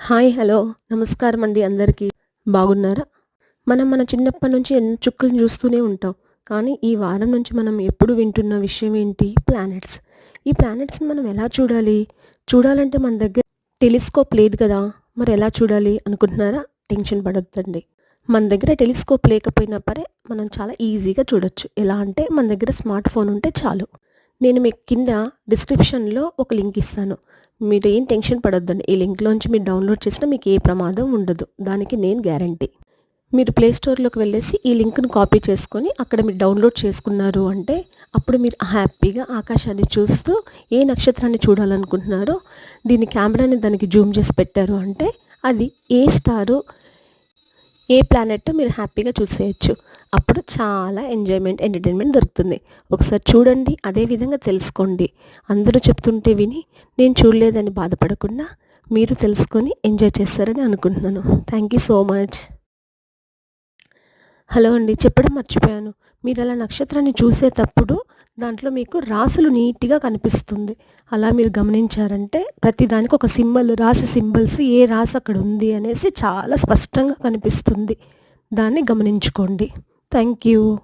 Hi hello. నమస్కారం అండి అందరికీ. బాగున్నారా? మనం మన చిన్నప్పటి నుంచి ఎన్నో చుక్కలను చూస్తూనే ఉంటాం. కానీ ఈ వారం నుంచి మనం ఎప్పుడు వింటున్న విషయం ఏంటి? ప్లానెట్స్ ఈ ప్లానెట్స్ని మనం ఎలా చూడాలి? చూడాలంటే మన దగ్గర టెలిస్కోప్ లేదు కదా. మరి ఎలా చూడాలి అనుకుంటున్నారా? టెన్షన్ పడొద్దండి. మన దగ్గర టెలిస్కోప్ లేకపోయినా పరే మనం చాలా ఈజీగా చూడొచ్చు. ఎలా అంటే మన దగ్గర స్మార్ట్ ఫోన్ ఉంటే చాలు. నేను మీకు కింద డిస్క్రిప్షన్లో ఒక లింక్ ఇస్తాను. మీరు ఏం టెన్షన్ పడొద్దండి. ఈ లింక్లోంచి మీరు డౌన్లోడ్ చేసినా మీకు ఏ ప్రమాదం ఉండదు. దానికి నేను గ్యారంటీ. మీరు ప్లే స్టోర్లోకి వెళ్ళేసి ఈ లింక్ను కాపీ చేసుకొని అక్కడ మీరు డౌన్లోడ్ చేసుకున్నారు అంటే అప్పుడు మీరు హ్యాపీగా ఆకాశాన్ని చూస్తూ ఏ నక్షత్రాన్ని చూడాలనుకుంటున్నారో దీని కెమెరాని దానికి జూమ్ చేసి పెట్టారు అంటే అది ఏ స్టారు ఏ ప్లానెట్ మీరు హ్యాపీగా చూసేయచ్చు. అప్పుడు చాలా ఎంజాయ్మెంట్ ఎంటర్టైన్మెంట్ దొరుకుతుంది. ఒకసారి చూడండి అదే విధంగా తెలుసుకోండి. అందరూ చెప్తుంటే విని నేను చూడలేదని బాధపడకుండా మీరు తెలుసుకొని ఎంజాయ్ చేస్తారని అనుకుంటున్నాను. Thank you so much hello అండి చెప్పడం మర్చిపోయాను. మీరు అలా నక్షత్రాన్ని చూసేటప్పుడు దాంట్లో మీకు రాసులు నీట్గా కనిపిస్తుంది. అలా మీరు గమనించారంటే ప్రతిదానికి ఒక సింబల్ రాసి సింబల్స్ ఏ రాసి అక్కడ ఉంది అనేసి చాలా స్పష్టంగా కనిపిస్తుంది. దాన్ని గమనించుకోండి. Thank you.